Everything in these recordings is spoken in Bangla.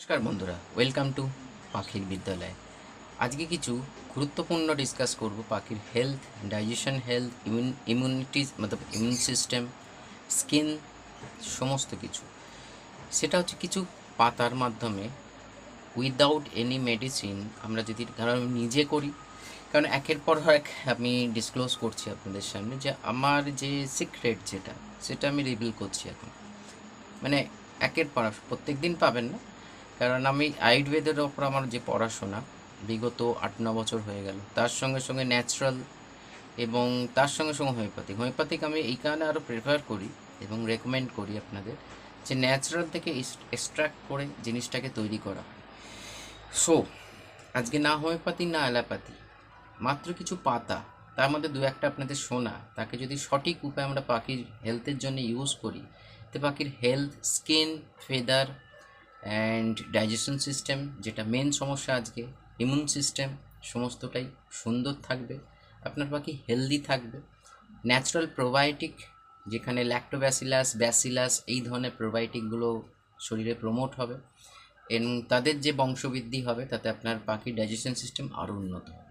নমস্কার বন্ধুরা ওয়েলকাম টু পাখির বিদ্যালয়। আজকে কিছু গুরুত্বপূর্ণ ডিসকাস করব পাখির health digestion health immune immunity মতলব ইমিউন সিস্টেম স্কিন সমস্ত কিছু। সেটা হচ্ছে কিছু পাতার মাধ্যমে উইদাউট এনি মেডিসিন আমরা যদি কারণ আমি নিজে করি, কারণ একের পর এক আমি ডিসক্লোজ করছি আপনাদের সামনে যে আমার যে সিক্রেট যেটা, সেটা আমি রিভিল করছি এখন। মানে একের পর প্রত্যেক দিন পাবেন না কারণ আমি আয়ুর্বেদের ওপর আমার যে পড়াশোনা, বিগত আট, ন বছর হয়ে গেল, তার সঙ্গে সঙ্গে ন্যাচারাল এবং তার সঙ্গে সঙ্গে হোমিওপ্যাথিক হোমিওপ্যাথিক আমি এই কারণে আরও প্রেফার করি এবং রেকমেন্ড করি আপনাদের যে ন্যাচারাল থেকে এক্সট্রাক্ট করে জিনিসটাকে তৈরি করা। সো আজকে না হোমিওপ্যাথি না অ্যালোপ্যাথি মাত্র কিছু পাতা, তার মধ্যে দু একটা আপনাদের শোনা তাকে যদি সঠিক উপায়ে আমরা পাখির হেলথের জন্য ইউজ করি, তো পাখির health skin feather and digestion system যেটা মেন সমস্যা আজকে ইমিউন সিস্টেম সমস্তটাই সুন্দর থাকবে, আপনার পাখি হেলদি থাকবে। ন্যাচারাল প্রোবায়োটিক যেখানে ল্যাক্টোব্যাসিলাস ব্যাসিলাস এই ধরনের প্রোবায়োটিকগুলো শরীরে প্রমোট হবে। এবং তাদের যে বংশবৃদ্ধি হবে, তাতে আপনার পাখির ডাইজেশন সিস্টেম আরও উন্নত হবে।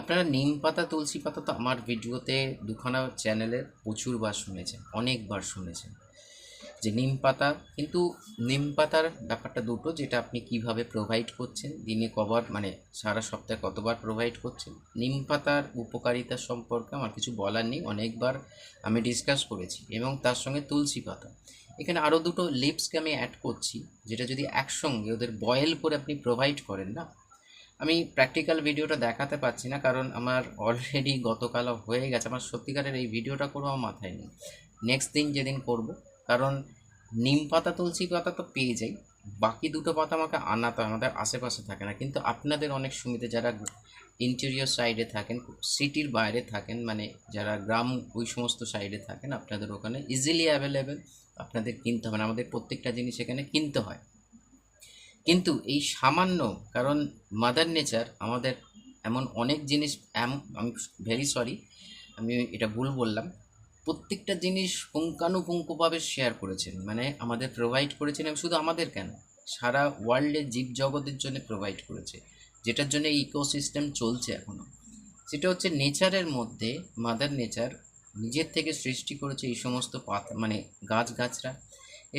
আপনারা নিম পাতা, তুলসী পাতা তো আমার ভিডিওতে দুখানা চ্যানেলে প্রচুরবার শুনেছেন, অনেকবার শুনেছেন। যে নিম পাতা, কিন্তু নিম পাতার ব্যাপারটা দুটো, যেটা আপনি কীভাবে প্রোভাইড করছেন, দিনে কবার মানে সারা সপ্তাহে কতবার প্রোভাইড করছেন। নিম পাতার উপকারিতা সম্পর্কে আমার কিছু বলার নেই, অনেকবার আমি ডিসকাস করেছি, এবং তার সঙ্গে তুলসী পাতা। এখানে আরও দুটো লিপসকে আমি অ্যাড করছি, যেটা যদি একসঙ্গে ওদের বয়েল করে আপনি প্রোভাইড করেন না, আমি প্র্যাকটিক্যাল ভিডিওটা দেখাতে পারছি না, কারণ আমার অলরেডি গতকাল হয়ে গেছে, আমার সত্যিকারের এই ভিডিওটা করব আমার মাথায় নেই। নেক্সট দিন যেদিন করব কারণ নিম পাতা, তুলসী পাতা তো পেয়ে যাই। বাকি দুটো পাতা আমাকে আনাতে আমাদের আশেপাশে থাকে না। কিন্তু আপনাদের অনেক সুবিধে, যারা ইন্টেরিয়র সাইডে থাকেন সিটির বাইরে থাকেন মানে যারা গ্রাম, ওই সমস্ত সাইডে থাকেন, আপনাদের ওখানে ইজিলি অ্যাভেলেবেল আপনাদের কিনতে হবে না আমাদের প্রত্যেকটা জিনিস এখানে কিনতে হয়। কিন্তু এই সামান্য, কারণ মাদার নেচার আমাদের এমন অনেক জিনিস আমি ভেরি সরি আমি এটা ভুল বললাম। প্রত্যেকটা জিনিস পুঙ্খানুপুঙ্খভাবে শেয়ার করেছেন। মানে আমাদের প্রোভাইড করেছেন এবং শুধু আমাদের কেন? সারা ওয়ার্ল্ডের জীবজগতের জন্য প্রোভাইড করেছে, যেটার জন্য ইকোসিস্টেম চলছে এখনও সেটা হচ্ছে নেচারের মধ্যে মাদার নেচার নিজের থেকে সৃষ্টি করেছে এই সমস্ত পাতা মানে গাছগাছরা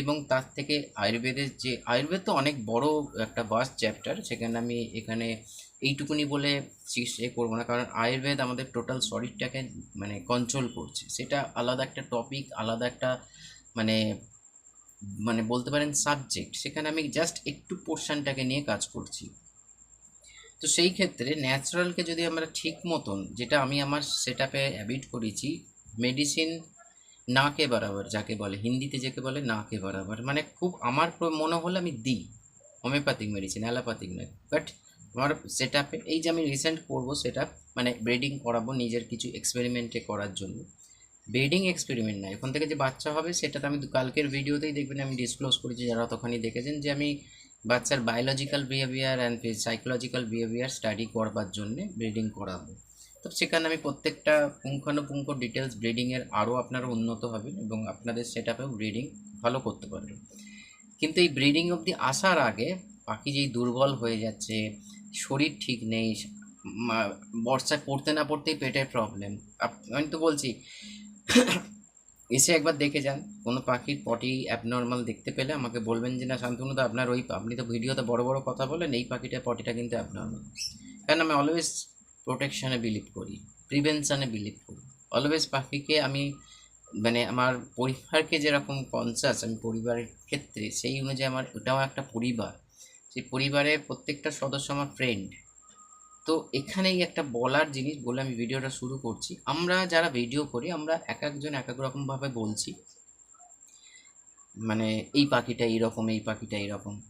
এবং তার থেকে আয়ুর্বেদের যে, আয়ুর্বেদ তো অনেক বড় একটা বাস চ্যাপ্টার সেখানে আমি এখানে এইটুকুনি বলে এ করব না। কারণ আয়ুর্বেদ আমাদের টোটাল শরীরটাকে মানে কন্ট্রোল করছে। সেটা আলাদা একটা টপিক আলাদা একটা মানে মানে বলতে পারেন সাবজেক্ট সেখানে আমি জাস্ট একটু পোর্শনটাকে নিয়ে কাজ করছি। তো সেই ক্ষেত্রে ন্যাচারালকে যদি আমরা ঠিক মতন, যেটা আমি আমার সেট আপে অ্যাবিট করেছি মেডিসিন না কে বরাবর যাকে বলে, হিন্দিতে যাকে বলে না কে বরাবর মানে খুব আমার মনে হলে আমি দিই। হোমিওপ্যাথিক মেডিসিন অ্যালোপ্যাথিক নয় বাট আমার সেট এই যে আমি রিসেন্ট করব সেটা মানে ব্রিডিং করাবো নিজের কিছু এক্সপেরিমেন্টে করার জন্য। ব্রিডিং এক্সপেরিমেন্ট না, এখন থেকে যে বাচ্চা হবে সেটা তো আমি কালকের ভিডিওতেই দেখবেন আমি ডিসক্লোজ করেছি, যারা তখনই দেখেছেন যে আমি বাচ্চার biological behaviour and psychological behaviour study করবার জন্যে ব্রিডিং করাবো। তো সেখানে আমি প্রত্যেকটা পুঙ্খানুপুঙ্খ ডিটেলস ব্রিডিংয়ের আরও আপনারা উন্নত হবেন এবং আপনাদের সেট আপেও ব্রিডিং ভালো করতে পারবেন কিন্তু এই ব্রিডিং অবধি আসার আগে পাখি যেই দুর্বল হয়ে যাচ্ছে শরীর ঠিক নেই বর্ষায় পড়তে না পড়তেই পেটের প্রবলেম আমি তো বলছি, এসে একবার দেখে যান। কোনো পাখির পটি অ্যাবনর্মাল দেখতে পেলে আমাকে বলবেন যে, না, শান্তনু তো আপনার ওই আপনি তো ভিডিওতে বড় বড় কথা বলেন, এই পাখিটার পটিটা কিন্তু অ্যাবনর্মাল কারণ আমি অলওয়েজ প্রোটেকশানে বিলিভ করি প্রিভেনশানে বিলিভ করি। অলওয়েজ পাখিকে আমি মানে আমার পরিবারকে যেরকম কনসাস আমি পরিবারের ক্ষেত্রে, সেই অনুযায়ী আমার ওটাও একটা পরিবার। সেই পরিবারের প্রত্যেকটা সদস্য আমার ফ্রেন্ড তো এখানেই একটা বলার জিনিস বলে আমি ভিডিওটা শুরু করছি। আমরা যারা ভিডিও করি, আমরা এক একজন এক এক রকমভাবে বলছি। মানে এই পাখিটা এইরকম, এই পাখিটা এইরকম।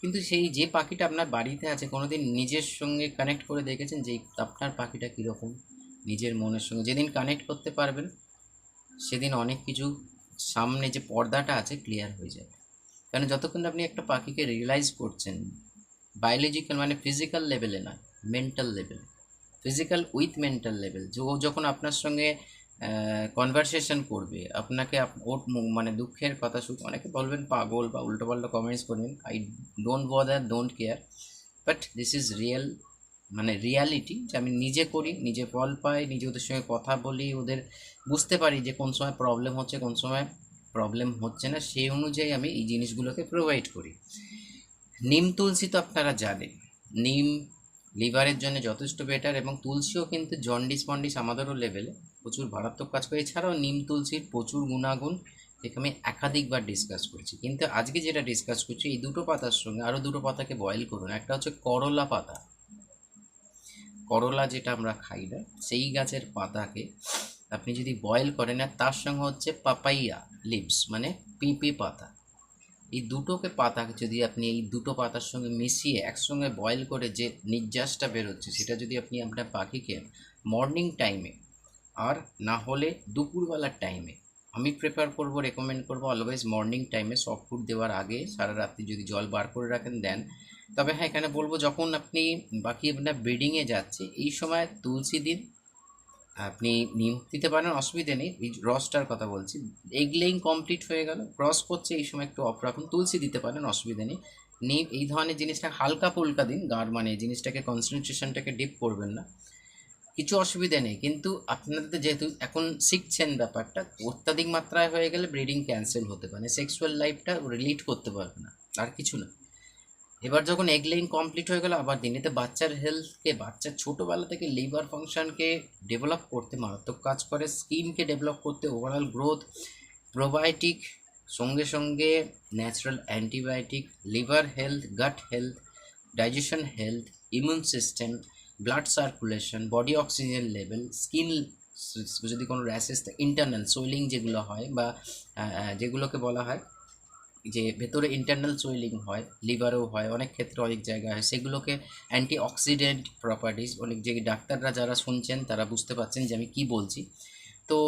কিন্তু সেই যে পাখিটা আপনার বাড়িতে আছে, কোনোদিন নিজের সঙ্গে কানেক্ট করে দেখেছেন যে আপনার পাখিটা কীরকম? নিজের মনের সঙ্গে। যেদিন কানেক্ট করতে পারবেন, সেদিন অনেক কিছু সামনে যে পর্দাটা আছে ক্লিয়ার হয়ে যাবে। কারণ যতক্ষণ আপনি একটা পাখিকে রিয়েলাইজ করছেন বায়োলজিক্যাল মানে ফিজিক্যাল লেভেলে নয় mental level physical with mental level যে ও যখন আপনার সঙ্গে কনভারসেশন করবে, আপনাকে আপ- ওর মানে দুঃখের কথা শুনে অনেকে বলবেন পাগল বা উল্টোপাল্টা কমেন্টস করবেন I don't bother don't care but this is real মানে রিয়ালিটি যে আমি নিজে করি, নিজে ফল পাই, নিজে ওদের সঙ্গে কথা বলি, ওদের বুঝতে পারি যে কোন সময় প্রবলেম হচ্ছে, কোন সময় প্রবলেম হচ্ছে না, সেই অনুযায়ী আমি এই জিনিসগুলোকে প্রোভাইড করি। নিম তুলসী তো আপনারা জানেন, নিম লিভারের জন্য যথেষ্ট বেটার এবং তুলসীও কিন্তু জন্ডিস ফন্ডিস আমাদেরও লেভেলে প্রচুর মারাত্মক কাজ করে। এছাড়াও নিম তুলসীর প্রচুর গুণাগুণ যেটা আমি একাধিকবার ডিসকাস করছি। কিন্তু আজকে যেটা ডিসকাস করছি, এই দুটো পাতার সঙ্গে আরও দুটো পাতাকে বয়েল করুন। একটা হচ্ছে করলা পাতা। করলা যেটা আমরা খাই না, সেই গাছের পাতাকে আপনি যদি বয়েল করেন, আর তার সঙ্গে হচ্ছে পাপাইয়া লিভস মানে পিপি পাতা। এই দুটোকে পাতা যদি আপনি, এই দুটো পাতার সঙ্গে মিশিয়ে একসঙ্গে বয়েল করে যে নির্যাসটা বেরোচ্ছে, সেটা যদি আপনি আপনার পাখিকে মর্নিং টাইমে আর না হলে দুপুরবেলার টাইমে আমি প্রেফার করব রেকমেন্ড করব অলওয়েজ মর্নিং টাইমে সফট ফুড দেওয়ার আগে, সারা রাত্রি যদি জল বার করে রাখেন, দেন। তবে হ্যাঁ এখানে বলব, যখন আপনি বাকি আপনার ব্রিডিংয়ে যাচ্ছে, এই সময় তুলসী দিন আপনি নিম দিতে পারেন, অসুবিধে নেই। এই রসটার কথা বলছি এগ লেইং কমপ্লিট হয়ে গেল। ক্রস করছে এই সময় একটু অফ রাখুন। তুলসী দিতে পারেন, অসুবিধে নেই। নিম এই ধরনের জিনিসটা হালকা ফুলকা দিন, গাঢ় মানে এই জিনিসটাকে কনসেন্ট্রেশনটাকে ডিপ করবেন না। কিছু অসুবিধা নেই, কিন্তু আপনাদের যেহেতু এখন শিখছেন ব্যাপারটা, অত্যাধিক মাত্রায় হয়ে গেলে ব্রিডিং ক্যান্সেল হতে পারে। সেক্সুয়াল লাইফটা রিলিট করতে পারবে না, আর কিছু না। এবার যখন এগ লাইন কমপ্লিট হয়ে গেল, আবার দিন এতে বাচ্চার হেলথকে বাচ্চার ছোটোবেলা থেকে লিভার ফাংশনকে ডেভেলপ করতে মারাত্মক কাজ করে স্কিনকে ডেভেলপ করতে ওভারঅল গ্রোথ প্রোবায়োটিক সঙ্গে সঙ্গে natural antibiotic liver health gut health digestion health immune system blood circulation body oxygen level skin যদি কোনো র্যাশেস ইন্টারনাল সোয়েলিং যেগুলো হয় বা যেগুলোকে বলা হয় যে ভেতরে ইন্টারনাল সোয়েলিং হয় লিভারেও হয়, অনেক ক্ষেত্রে অনেক জায়গায় হয়, সেগুলোকে অ্যান্টি অক্সিডেন্ট প্রপার্টিস অনেক যে ডাক্তাররা যারা শুনছেন তারা বুঝতে পারছেন যে আমি কি বলছি। তো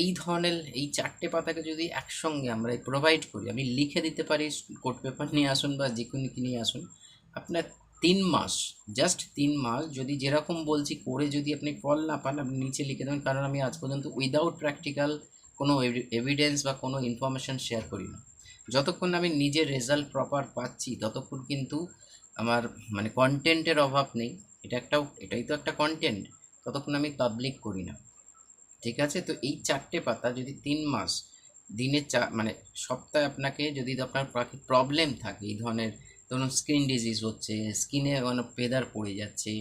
এই ধরনের এই চারটে পাতাকে যদি একসঙ্গে আমরা প্রোভাইড করি, আমি লিখে দিতে পারি, কোর্ট পেপার নিয়ে আসুন বা যে কোনো কি নিয়ে আসুন, আপনার তিন মাস জাস্ট তিন মাস যদি যেরকম বলছি করে যদি আপনি ফল না পান, আপনি নিচে লিখে দেবেন, কারণ আমি আজ পর্যন্ত উইদাউট প্র্যাকটিক্যাল কোনো এভিডেন্স বা কোনো ইনফরমেশন শেয়ার করি না। যতক্ষণ আমি নিজের রেজাল্ট প্রপার পাচ্ছি, ততক্ষণ কিন্তু আমার মানে কন্টেন্টের অভাব নেই। এটা একটাও, এটাই তো একটা কন্টেন্ট ততক্ষণ আমি পাবলিক করি না। ঠিক আছে? তো এই চারটে পাতা যদি তিন মাস, দিনে চা মানে সপ্তাহে আপনাকে যদি আপনার পাখির প্রবলেম থাকে, এই ধরনের ধরুন স্কিন ডিজিজ হচ্ছে স্কিনে মানে পেদার পড়ে যাচ্ছে,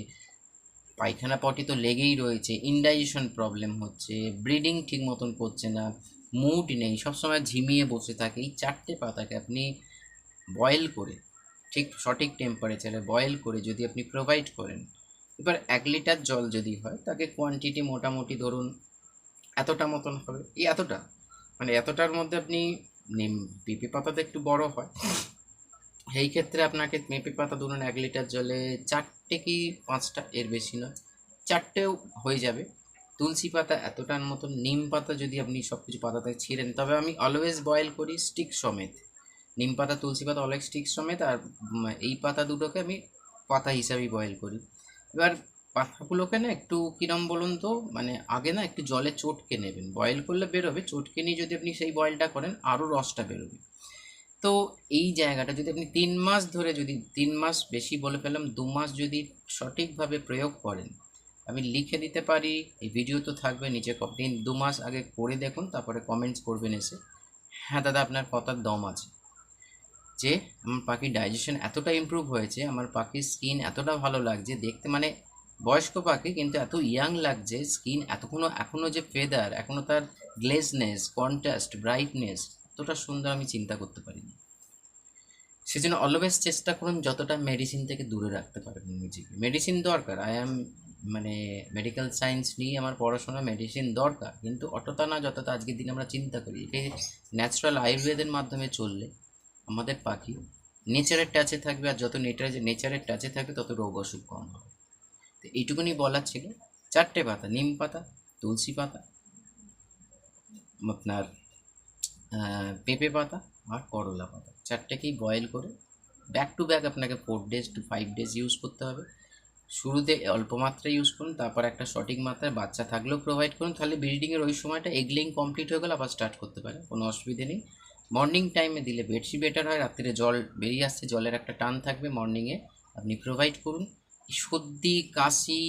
পায়খানা পটি তো লেগেই রয়েছে ইনডাইজেশন প্রবলেম হচ্ছে ব্রিডিং ঠিক মতন করছে না মুড নেই, সবসময় ঝিমিয়ে বসে থাকে। এই চারটে পাতাকে আপনি বয়েল করে, ঠিক সঠিক টেম্পারেচারে বয়েল করে যদি আপনি প্রোভাইড করেন, এবার এক লিটার জল যদি হয়, তাকে কোয়ান্টিটি মোটামুটি ধরুন এতটা মতন হবে। এই এতটা মানে এতটার মধ্যে আপনি নিম, পিপি পাতাতে একটু বড় হয়। এই ক্ষেত্রে আপনাকে পেঁপে পাতা ধরুন এক লিটার জলে চারটে কি পাঁচটা, এর বেশি নয়, চারটেও হয়ে যাবে। তুলসী পাতা এতটার মতন, নিম পাতা যদি আপনি সব কিছু পাতাতে ছিঁড়েন, তবে আমি অলওয়েজ বয়েল করি স্টিক সমেত। নিম পাতা, তুলসী পাতা অনেক স্টিক সমেত আর এই পাতা দুটোকে আমি পাতা হিসাবেই বয়েল করি। এবার পাতাগুলোকে না একটু কিরম বলুন তো মানে আগে না একটু জলে চটকে নেবেন। বয়েল করলে বেরোবে, চটকে নিয়ে যদি আপনি সেই বয়েলটা করেন, আরও রসটা বেরোবে। তো এই জায়গাটা যদি আপনি তিন মাস ধরে যদি, তিন মাস বেশি বলে ফেললাম, দু মাস যদি সঠিকভাবে প্রয়োগ করেন আমি লিখে দিতে পারি, এই ভিডিও তো থাকবে নিচে দিন দু মাস আগে করে দেখুন, তারপরে কমেন্টস করবেন এসে। হ্যাঁ দাদা, আপনার কথার দম আছে। যে আমার পাখির ডাইজেশন এতটা ইমপ্রুভ হয়েছে, আমার পাখির স্কিন এতটা ভালো লাগছে, দেখতে মানে বয়স্ক পাখি কিন্তু এত ইয়াং লাগছে স্কিন এতক্ষণও, এখনও যে ফেদার এখনও তার গ্লেজনেস কন্ট্রাস্ট ব্রাইটনেস এতটা সুন্দর আমি চিন্তা করতে পারিনি। সেজন্য অলওয়েজ চেষ্টা করুন যতটা মেডিসিন থেকে দূরে রাখতে পারবেন নিজেকে। মেডিসিন দরকার। আই অ্যাম মানে মেডিকেল সায়েন্স নিয়ে আমার পড়াশোনা মেডিসিন দরকার। কিন্তু অতটা না যতটা আজকের দিনে আমরা চিন্তা করি। একে ন্যাচারাল আয়ুর্বেদের মাধ্যমে চললে আমাদের পাখি নেচারের টাচে থাকবে আর যত নেচার নেচারের টাচে থাকবে তত রোগ অসুখ কম হবে। তো এইটুকুনি বলার ছিল। চারটে পাতা, নিম পাতা, তুলসী পাতা, আপনার পেঁপে পাতা আর করলা পাতা চারটেকেই বয়েল করে ব্যাক টু ব্যাক আপনাকে four days two five days use করতে হবে। শুরুতে অল্প মাত্রায় ইউজ করুন, তারপর একটা সঠিক মাত্রায় বাচ্চা থাকলেও প্রোভাইড করুন, তাহলে ব্রিডিংয়ের ওই সময়টা এগলিং কমপ্লিট হয়ে গেলে আবার স্টার্ট করতে পারে কোনো অসুবিধে নেই। মর্নিং টাইমে দিলে বেশি বেটার হয়, রাত্রে জল বেরিয়ে আসছে, জলের একটা টান থাকবে মর্নিংয়ে আপনি প্রোভাইড করুন। সর্দি, কাশি,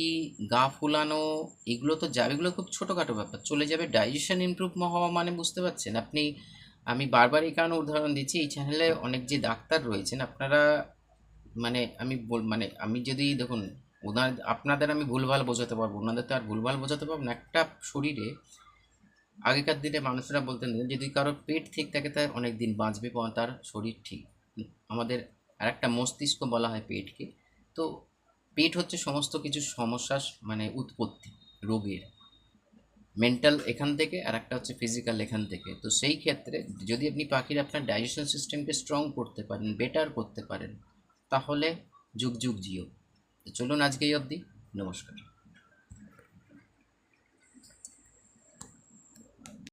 গা ফুলানো, এগুলো তো যাবে এগুলো খুব ছোটোখাটো ব্যাপার, চলে যাবে ডাইজেশন ইমপ্রুভ হওয়া মানে বুঝতে পারছেন? আপনি আমি বারবার এই কারণে উদাহরণ দিচ্ছি, এই চ্যানেলে অনেক যে ডাক্তার রয়েছেন, আপনারা মানে আমি বল মানে আমি যদি দেখুন ওনার আপনাদের আমি ভুলভাল বোঝাতে পারব ওনাদের তো আর ভুলভাল বোঝাতে পারব না। একটা শরীরে আগেকার দিনে মানুষরা বলতেন যদি কারও পেট ঠিক থাকে তার অনেক দিন বাঁচবে তার শরীর ঠিক। আমাদের আর একটা মস্তিষ্ক বলা হয় পেটকে। তো পেট হচ্ছে সমস্ত কিছু সমস্যার মানে উৎপত্তি, রোগের। মেন্টাল এখান থেকে আর একটা হচ্ছে ফিজিক্যাল এখান থেকে। তো সেই ক্ষেত্রে যদি আপনি পাখির আপনার ডাইজেশন সিস্টেমকে স্ট্রং করতে পারেন বেটার করতে পারেন, তাহলে যুগ যুগ জিও। তো চলুন আজকে অবধি, নমস্কার।